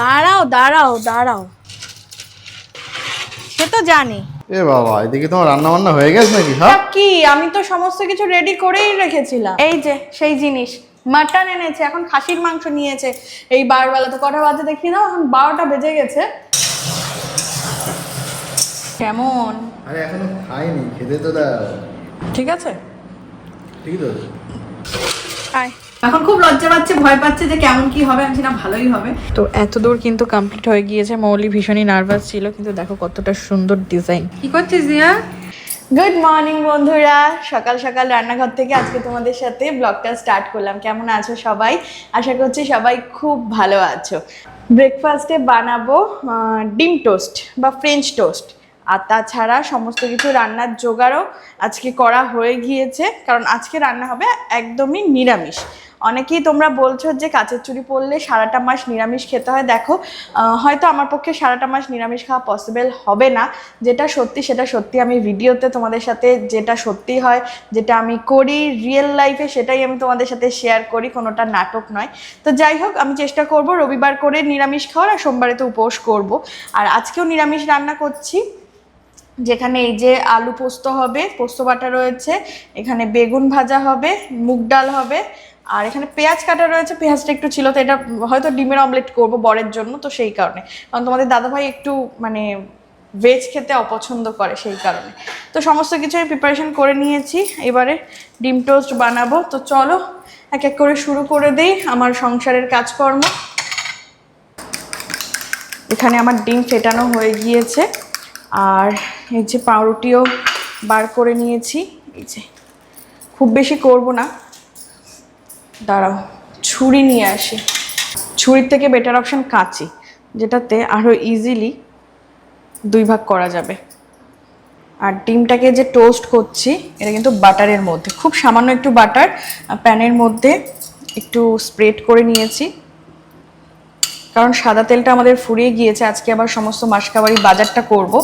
দাঁড়াও দাঁড়াও দাঁড়াও। সে তো জানি। এ বাবা এদিকে তোমার রান্না বান্না হয়ে গেছে নাকি হ্যাঁ? কি? আমি তো সমস্ত কিছু রেডি করেই রেখেছিলাম। এই যে সেই জিনিস। মাটন এনেছে এখন খাসির মাংস নিয়েছে। এই বারবেলা তো কটা বাজে দেখি দাও এখন বারোটা বেজে গেছে। কেমন? আরে এখনও খাইনি খেতে তো দাও। ঠিক আছে? ঠিক তো আয়। এখন খুব লজ্জা পাচ্ছে ভয় পাচ্ছে যে কেমন কি হবে আমি না ভালোই হবে। তো এত দূর কিন্তু কমপ্লিট হয়ে গিয়েছে। মৌলি ভীষণই নার্ভাস ছিল কিন্তু দেখো কতটা সুন্দর ডিজাইন কি করছিস দিয়া গুড মর্নিং বন্ধুরা। সকাল সকাল রান্নাঘর থেকে আজকে তোমাদের সাথে ব্লগটা স্টার্ট করলাম। কেমন আছো সবাই? আশা করছি সবাই খুব ভালো আছো। ব্রেকফাস্টে বানাবো ডিম টোস্ট বা ফ্রেঞ্চ টোস্ট আর তাছাড়া সমস্ত কিছু রান্নার জোগাড়ও আজকে করা হয়ে গিয়েছে। কারণ আজকে রান্না হবে একদমই নিরামিষ। অনেকেই তোমরা বলছো যে কাঁচের চুড়ি পড়লে সারাটা মাস নিরামিষ খেতে হয়। দেখো হয়তো আমার পক্ষে সারাটা মাস নিরামিষ খাওয়া পসিবল হবে না। যেটা সত্যি, সেটা সত্যি আমি ভিডিওতে তোমাদের সাথে যেটা সত্যি হয়, যেটা আমি করি রিয়েল লাইফে সেটাই আমি তোমাদের সাথে শেয়ার করি, কোনোটা নাটক নয়। তো যাই হোক, আমি চেষ্টা করব রবিবার করে নিরামিষ খাওয়ার আর সোমবারে তো উপোস করব। আর আজকেও নিরামিষ রান্না করছি, যেখানে এই যে আলু পোস্ত হবে, পোস্ত বাটা রয়েছে, এখানে বেগুন ভাজা হবে, মুগ ডাল হবে আর এখানে পেঁয়াজ কাটা রয়েছে, পেঁয়াজটা একটু ছিল, তো এটা হয়তো ডিমের অমলেট করব বরের জন্য, তো সেই কারণে। কারণ তোমাদের দাদাভাই একটু মানে ভেজ খেতে অপছন্দ করে সেই কারণে। তো সমস্ত কিছু আমি প্রিপারেশন করে নিয়েছি, এবারে ডিম টোস্ট বানাবো। তো চলো, এক এক করে শুরু করে দেই আমার সংসারের কাজকর্ম। এখানে আমার ডিম ফেটানো হয়ে গিয়েছে, আর এই যে পাউরুটিও বার করে নিয়েছি। এই যে, খুব বেশি করব না। দাঁড়াও, ছুরি নিয়ে আসি। ছুরির থেকে বেটার অপশন কাঁচি, যেটাতে আরও ইজিলি দুই ভাগ করা যাবে। আর ডিমটাকে যে টোস্ট করছি, এটা কিন্তু বাটারের মধ্যে। খুব সামান্য একটু বাটার প্যানের মধ্যে একটু স্প্রেড করে নিয়েছি। কারণ সাদা তেলটা আমাদের ফুরিয়ে গিয়েছে, আজকে আবার সমস্ত মাসকাবারি বাজারটা করব।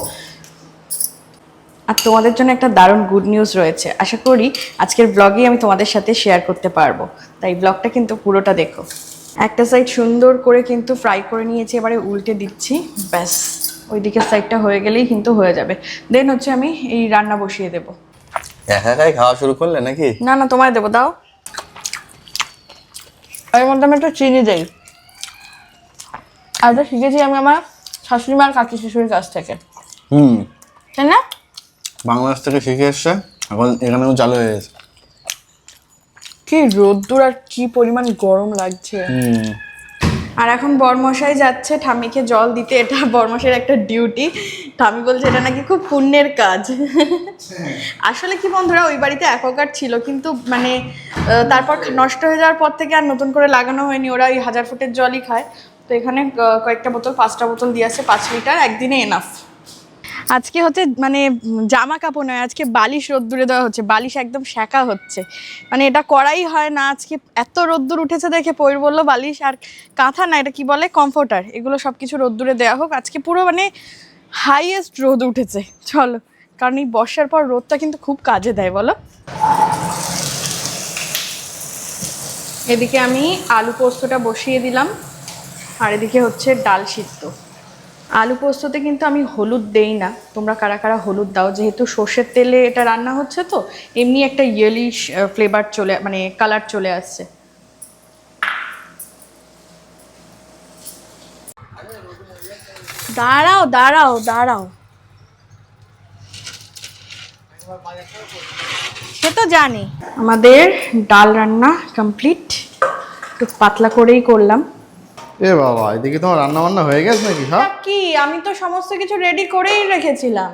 আর তোমাদের জন্য একটা দারুণ গুড নিউজ রয়েছে। আশা করি আজকের ব্লগেই আমি তোমাদের সাথে শেয়ার করতে পারব। তাই ব্লগটা কিন্তু পুরোটা দেখো। একটা সাইড সুন্দর করে কিন্তু ফ্রাই করে নিয়েছি এবারে উল্টে দিচ্ছি। ব্যাস ওই দিকের সাইডটা হয়ে গেলেই কিন্তু হয়ে যাবে। দেন হচ্ছে আমি এই রান্না বসিয়ে দেবো। একা একাই খাওয়া শুরু করলে নাকি? না না তোমায় দেবো দাও। এর মধ্যে আমি একটু চিনি দেই। আর এটা শিখেছি আমি আমার শাশুড়ি মার কাকি শাশুড়ির কাছ থেকে। হুম। তাই না? বাংলাদেশ থেকে শিখে এসছে এখন এখানেও চালু হয়ে গেছে। কি রোদ্দুর আর কি পরিমাণ গরম লাগছে। আর এখন বরমশাই যাচ্ছে ঠামিকে জল দিতে এটা বরমশাইয়ের একটা ডিউটি। ঠামি বলছে এটা নাকি খুব পুণ্যের কাজ। আসলে কি বন্ধুরা ওই বাড়িতে অ্যাকোয়াগার্ড ছিল কিন্তু মানে তারপর নষ্ট হয়ে যাওয়ার পর থেকে আর নতুন করে লাগানো হয়নি। ওরা ওই হাজার ফুটের জলই খায়। তো এখানে কয়েকটা বোতল পাঁচটা বোতল দিয়ে আসছে পাঁচ লিটার একদিনে এনাফ আজকে হচ্ছে মানে জামা কাপড় নয়, আজকে বালিশ রোদ্দুরে দেওয়া হচ্ছে, বালিশ একদম শেখা হচ্ছে। মানে এটা করাই হয় না, আজকে এত রোদ্দুর উঠেছে দেখে পৈর বলল, বালিশ আর কাঁথা না, এটা কি বলে? কমফোর্টার। এগুলো সব কিছু রোদ্দুরে দেওয়া হোক। আজকে পুরো মানে হাইয়েস্ট রোদ উঠেছে। চলো, কারণ এই বর্ষার পর রোদটা কিন্তু খুব কাজে দেয়, বলো। এদিকে আমি আলু পোস্তটা বসিয়ে দিলাম, আর এদিকে হচ্ছে ডাল সিদ্ধ। আলু পোস্ততে কিন্তু আমি হলুদ দেই না। তোমরা কারা কারা হলুদ দাও? যেহেতু সর্ষের তেলে এটা রান্না হচ্ছে তো, এমনি একটা ইয়েলিশ ফ্লেভার চলে মানে কালার চলে আসছে। দাঁড়াও দাঁড়াও দাঁড়াও। সে তো জানি। আমাদের ডাল রান্না কমপ্লিট একটু পাতলা করেই করলাম। এ বাবা এদিকে তোমার রান্না বান্না হয়ে গেছে নাকি কি? আমি তো সমস্ত কিছু রেডি করেই রেখেছিলাম।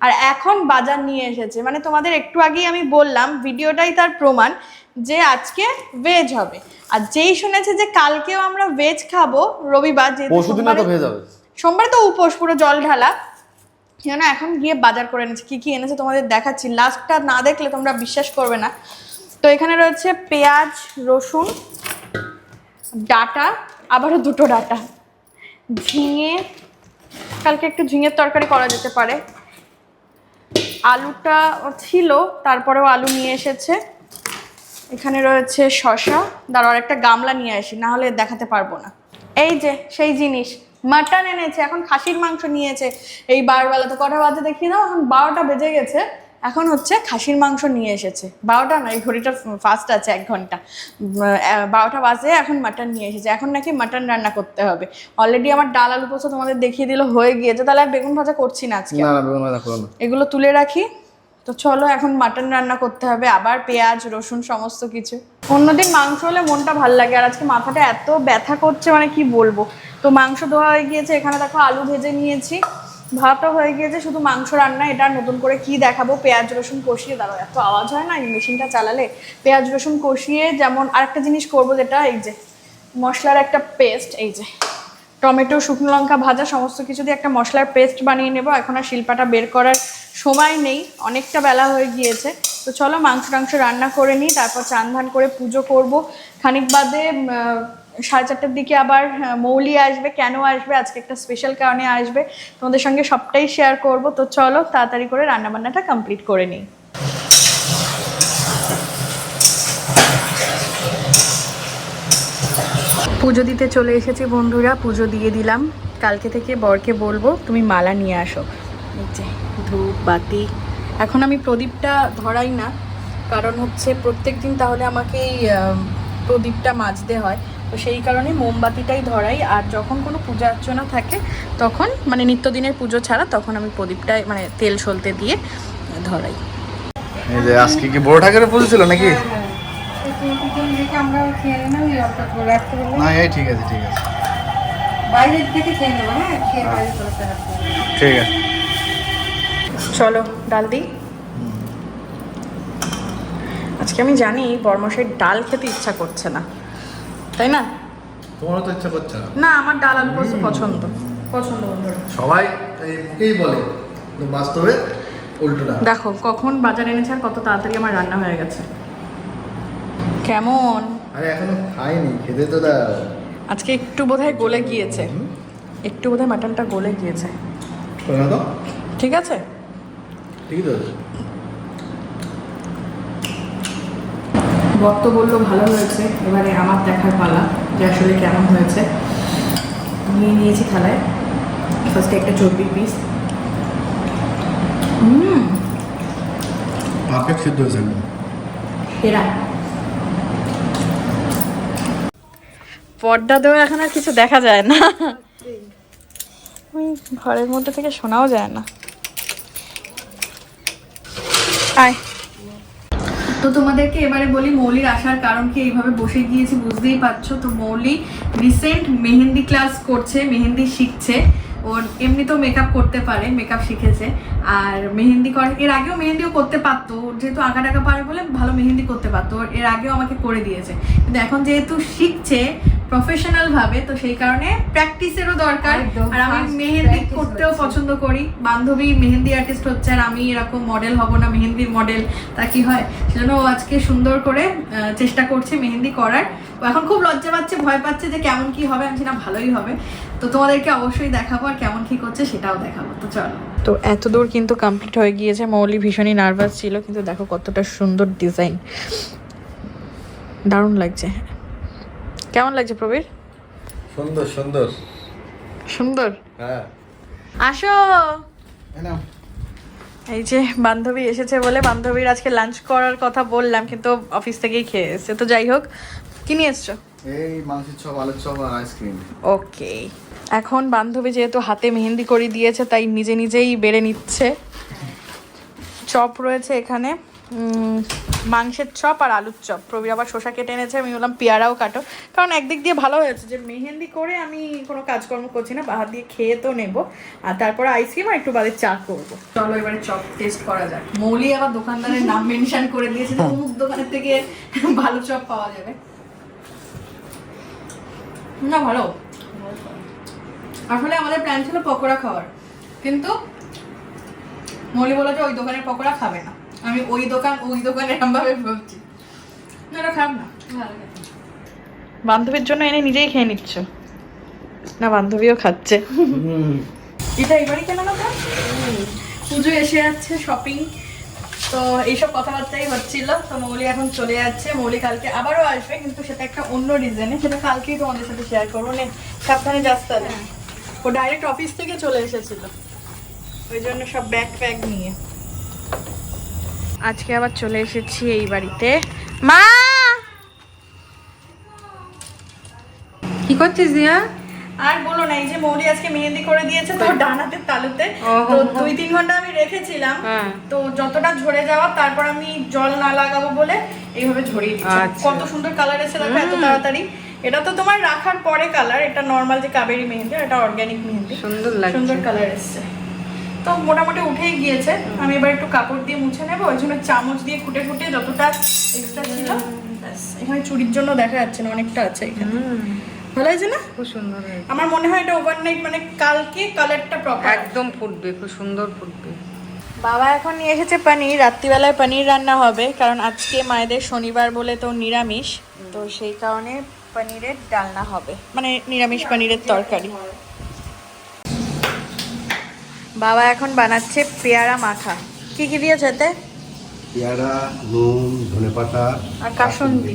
আর এখন বাজার নিয়ে এসেছে। মানে তোমাদের একটু আগেই আমি বললাম ভিডিওটাই তার প্রমাণ যে আজকে ভেজ হবে। আর যেই শুনেছে যে কালকেও আমরা ভেজ খাব রবিবার তো ভেয়ে সোমবার তো উপোস পুরো জল ঢালা। কেন এখন গিয়ে বাজার করে এনেছে। কি কি এনেছে তোমাদের দেখাচ্ছি। লাস্টটা না দেখলে তোমরা বিশ্বাস করবে না। তো এখানে রয়েছে পেঁয়াজ রসুন ডাটা আবারও দুটো ডাটা। ঝিঙে, কালকে একটু ঝিঙের তরকারি করা যেতে পারে। আলুটা ছিল, তারপরেও আলু নিয়ে এসেছে। এখানে রয়েছে শশা দাঁড়াও একটা গামলা নিয়ে আসি, না হলে দেখাতে পারব না। এই যে, সেই জিনিস। মাটন এনেছে, এখন খাসির মাংস নিয়েছে। এই বারবেলা তো কটা বাজে দেখি দাও, এখন বারোটা বেজে গেছে। এখন হচ্ছে খাসির মাংস নিয়ে এসেছে। বারোটা না এই ঘড়িটা ফাস্ট আছে এক ঘণ্টা। বারোটা বাজে এখন মাটন নিয়ে এসেছে। এখন নাকি মাটন রান্না করতে হবে। অলরেডি আমার ডাল আলু পোস্ত তোমাদের দেখিয়ে দিল হয়ে গিয়েছে। তাহলে আর বেগুন ভাজা করছি না আজকে। না না বেগুন ভাজা করো না। এগুলো তুলে রাখি। তো চলো এখন মাটন রান্না করতে হবে। আবার পেঁয়াজ রসুন সমস্ত কিছু। অন্যদিন মাংস হলে মনটা ভালো লাগে। আর আজকে মাথাটা এত ব্যথা করছে মানে কি বলব। তো মাংস ধোয়া হয়ে গিয়েছে। এখানে দেখো আলু ভেজে নিয়েছি। ভাতও হয়ে গিয়েছে শুধু মাংস রান্না, এটা নতুন করে কি দেখাবো? পেঁয়াজ, রসুন কষিয়ে, দাঁড়াও, এত আওয়াজ হয় না? এই মেশিনটা চালালে পেঁয়াজ, রসুন কষিয়ে যেমন আরেকটা জিনিস করব যেটা, এই যে মশলার একটা পেস্ট এই যে টমেটো, শুকনো লঙ্কা ভাজা, সমস্ত কিছু দিয়ে একটা মশলার পেস্ট বানিয়ে নেব। এখন আর শিল্পাটা বের করার সময় নেই, অনেকটা বেলা হয়ে গিয়েছে। তো চলো মাংস টাংস রান্না করে নিই, তারপর চান ধান করে পুজো করব। খানিক বাদে সাড়ে চারটার দিকে আবার মৌলি আসবে, কেন আসবে, আজকে একটা স্পেশাল কারণে আসবে, তোমাদের সঙ্গে সবটাই শেয়ার করব। তো চলো, তাড়াতাড়ি করে রান্নাবান্নাটা কমপ্লিট করে নিই। পুজো দিতে চলে এসেছি বন্ধুরা, পুজো দিয়ে দিলাম। কালকে থেকে বরকে বলব, তুমি মালা নিয়ে আসো। ধূপ, বাতি। এখন আমি প্রদীপটা ধরাই না, কারণ হচ্ছে প্রত্যেক দিন তাহলে আমাকে প্রদীপটা মাজতে হয়। তো সেই কারণে মোমবাতিটাই ধরাই আর যখন কোনো পূজা অর্চনা থাকে তখন মানে নিত্যদিনের পুজো ছাড়া তখন আমি প্রদীপটাই মানে তেল সলতে দিয়ে ধরাই। এই যে আজকে কি বড় ঠাকুরের পুজো ছিল নাকি? নেব অর্থাৎ রাত্রে না এই ঠিক আছে ঠিক আছে। বাইরের থেকে খেয়ে নেব হ্যাঁ খেয়ে বাইরে ঠিক আছে। চলো ডাল দিই? আজকে আমি জানি বর্মশের ডাল খেতে ইচ্ছা করছে না। তাই না? তোমারও তো ইচ্ছা করছে না? না আমার ডাল আলু পোস্ত পছন্দ। পছন্দ সবাই এই মুখেই বলে কিন্তু বাস্তবে উল্টোটা দেখো কখন বাজার এনেছে আর কত তাড়াতাড়ি আমার রান্না হয়ে গেছে। কেমন? আরে এখনও খাইনি খেতে তো দাও। আজকে একটু বোধহয় গলে গিয়েছে। একটু বোধহয় মাটনটা গলে গিয়েছে। শোনো তো। ঠিক আছে? ঠিকই তো বর তো বলল ভালো হয়েছে। এবারে আমার দেখার পালা যে আসলে কেমন হয়েছে। নিয়ে নিয়েছি থালায়। ফার্স্টে একটা চর্বির পিস পারফেক্ট সিদ্ধ হয়েছে একদম। পর্দা দেওয়া এখন আর কিছু দেখা যায় না। ওই ঘরের মধ্যে থেকে শোনাও যায় না। আয়। তো তোমাদেরকে এবারে বলি, মৌলির আসার কারণ কি এইভাবে বসে গিয়েছি বুঝতেই পারছ? তো মৌলি রিসেন্ট মেহেন্দি ক্লাস করছে, মেহেন্দি শিখছে। ওর এমনিতেও মেকআপ করতে পারে মেকআপ শিখেছে। আর মেহেন্দি করে, এর আগেও মেহেন্দিও করতে পারতো। যেহেতু আঁকা টাকা পারে বলে ভালো মেহেন্দি করতে পারতো। এর আগেও আমাকে করে দিয়েছে। কিন্তু এখন যেহেতু শিখছে প্রফেশনাল ভাবে তো সেই কারণে প্র্যাকটিসেরও দরকার। আর আমি মেহেন্দি করতেও পছন্দ করি। বান্ধবী মেহেন্দি আর্টিস্ট হচ্ছে আর আমি এরকম মডেল হব না মেহেন্দির মডেল তা কি হয়? সেজন্য ও আজকে সুন্দর করে আহ, চেষ্টা করছে মেহেন্দি করার। ও এখন খুব লজ্জা পাচ্ছে ভয় পাচ্ছে যে কেমন কি হবে আমি না ভালোই হবে। তো তোমাদেরকে অবশ্যই দেখাবো আর কেমন কি করছে সেটাও দেখাবো। তো চলো। তো এত দূর কিন্তু কমপ্লিট হয়ে গিয়েছে। মৌলি ভীষণই নার্ভাস ছিল কিন্তু দেখো কতটা সুন্দর ডিজাইন দারুণ লাগছে। কেমন লাগছে প্রবীর? সুন্দর সুন্দর। সুন্দর? হ্যাঁ। আসো। এই এই যে বান্ধবী এসেছে বলে বান্ধবীর আজকে লাঞ্চ করার কথা বললাম কিন্তু অফিস থেকেই খেয়ে এসছে। তো যাই হোক কি নিয়ে এসছো? এই মাংসের চপ আলুর চপ আর আইসক্রিম ওকে। এখন বান্ধবী যেহেতু হাতে মেহেন্দি করে দিয়েছে তাই নিজে নিজেই বেড়ে নিচ্ছে। চপ রয়েছে এখানে। মাংসের চপ আর আলুর চপ। প্রবীর আবার শসা কেটে এনেছে, আমি বললাম, পেয়ারাও কাটো। কারণ একদিক দিয়ে ভালো হয়েছে যে মেহেন্দি করে আমি কোনো কাজকর্ম করছি না, বাহার দিয়ে খেয়ে তো নেব। আর তারপরে আইসক্রিম আর একটু বাদে চা করব। চলো এবারে চপ টেস্ট করা যাক। মৌলি আবার দোকানদারের নাম মেনশন করে দিয়েছে অমুক দোকানের থেকে ভালো চপ পাওয়া যাবে। না, ভালো। আসলে আমাদের প্ল্যান ছিল পকোড়া খাওয়ার। কিন্তু মলি বলে যে ওই দোকানের পকোড়া খাবে না। আমি ওই দোকান ওই দোকানে এরকম ভাবে বলছি না খারাপ না। বান্ধবীর জন্য এনে নিজেই খেয়ে নিচ্ছ। না বান্ধবীও খাচ্ছে। এটা এবারই কেন না পুজো এসে যাচ্ছে শপিং তো এইসব কথাবার্তাই হচ্ছিল। তো মৌলি এখন চলে যাচ্ছে। মৌলি কালকে আবারও আসবে কিন্তু সেটা একটা অন্য রিজনে সেটা কালকেই তোমাদের সাথে শেয়ার করব। নে সাবধানে যাস তাহলে। ও ডাইরেক্ট অফিস থেকে চলে এসেছিল। ওই জন্য সব ব্যাগ ফ্যাগ নিয়ে। আজকে আবার চলে এসেছি এই বাড়িতে। মা! কি করছিস দিয়া আর বলো না এই যে মৌলি আজকে মেহেন্দি করে দিয়েছে তো ডানাতে তালুতে। তো দুই তিন ঘণ্টা আমি রেখেছিলাম। হ্যাঁ। তো যতটা ঝরে যাওয়া তারপর আমি জল না লাগাবো বলে এইভাবে ঝরিয়ে দিচ্ছি। আচ্ছা। কত সুন্দর কালার এসে দেখো এত তাড়াতাড়ি। এটা তো তোমার রাখার পরে কালার এটা নর্মাল যে কাবেরি মেহেন্দি এটা অর্গানিক মেহেন্দি। সুন্দর লাগছে। সুন্দর কালার এসছে। তো মোটামুটি উঠেই গিয়েছে। আমি এবার একটু কাপড় দিয়ে মুছে নেব ওই জন্য চামচ দিয়ে ফুটে ফুটে যতটা এক্সট্রা ছিল ব্যাস। এখানে চুরির জন্য দেখা যাচ্ছে না অনেকটা আছে এখানে। ভালো হয়েছে না? খুব সুন্দর আমার মনে হয় এটা ওভারনাইট মানে কালকে কালারটা প্রপার একদম ফুটবে খুব সুন্দর ফুটবে। বাবা এখন নিয়ে এসেছে পনির রাত্রিবেলায় পনির রান্না হবে কারণ আজকে মায়েদের শনিবার বলে তো নিরামিষ তো সেই কারণে পনিরের ডালনা হবে। মানে নিরামিষ পনিরের তরকারি। বাবা এখন বানাচ্ছে পেয়ারা মাখা। কি কি দিয়েছে এতে? পেয়ারা নুন ধনে পাতা আর কাসুন্দি।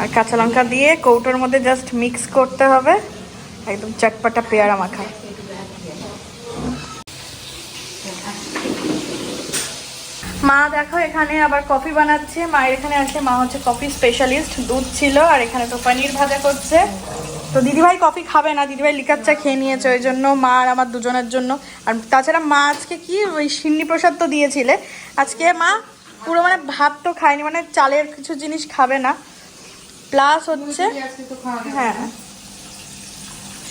আর কাঁচা লঙ্কা দিয়ে কৌটোর মধ্যে জাস্ট মিক্স করতে হবে। একদম চটপটা পেয়ারা মাখা। মা দেখো এখানে আবার কফি বানাচ্ছে। মায়ের এখানে আছে মা হচ্ছে কফি স্পেশালিস্ট দুধ ছিল আর এখানে তো পনির ভাজা করছে। তো দিদিভাই কফি খাবে না দিদিভাই লিকার চা খেয়ে নিয়েছে ওই জন্য মা আর আমার দুজনের জন্য। আর তাছাড়া মা আজকে কি ওই সিন্নি প্রসাদ তো দিয়েছিলে। আজকে মা পুরো মানে ভাত তো খায়নি মানে চালের কিছু জিনিস খাবে না। প্লাস হচ্ছে হ্যাঁ।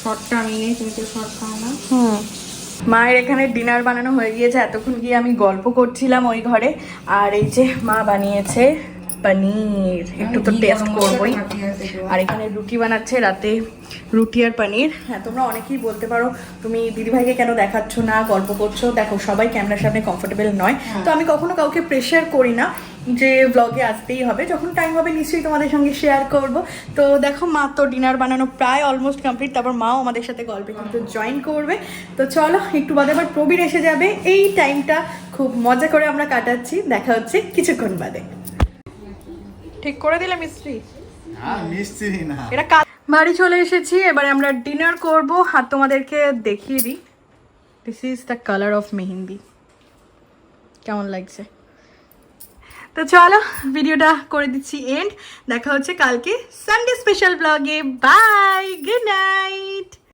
শর্টটা আমি নেই তুমি তো শর্ট খাও না। হুম। মায়ের এখানে ডিনার বানানো হয়ে গিয়েছে এতক্ষণ গিয়ে আমি গল্প করছিলাম ওই ঘরে। আর এই যে মা বানিয়েছে পনির একটু তো টেস্ট করবোই। আর এখানে রুটি বানাচ্ছে রাতে রুটি আর পনির। হ্যাঁ তোমরা অনেকেই বলতে পারো তুমি দিদিভাইকে কেন দেখাচ্ছ না গল্প করছ? দেখো সবাই ক্যামেরার সামনে কমফোর্টেবল নয়। তো আমি কখনো কাউকে প্রেশার করি না যে ব্লগে আসতেই হবে। যখন টাইম হবে নিশ্চয়ই তোমাদের সঙ্গে শেয়ার করব। তো দেখো মা তো ডিনার বানানো প্রায় অলমোস্ট কমপ্লিট তারপর মাও আমাদের সাথে গল্পে কিন্তু জয়েন করবে। তো চলো একটু বাদে আবার প্রবীর এসে যাবে। এই টাইমটা খুব মজা করে আমরা কাটাচ্ছি। দেখা হচ্ছে কিছুক্ষণ বাদে। ঠিক করে দিলে মিস্ত্রি? মিস্ত্রি না। এটা বাড়ি চলে এসেছি এবারে আমরা ডিনার করব। আর তোমাদেরকে দেখিয়ে দিই। This is the colour of mehndi. কেমন লাগছে? তো চলো ভিডিওটা করে দিচ্ছি এন্ড দেখা হচ্ছে কালকে সানডে স্পেশাল ব্লগে বাই গুড নাইট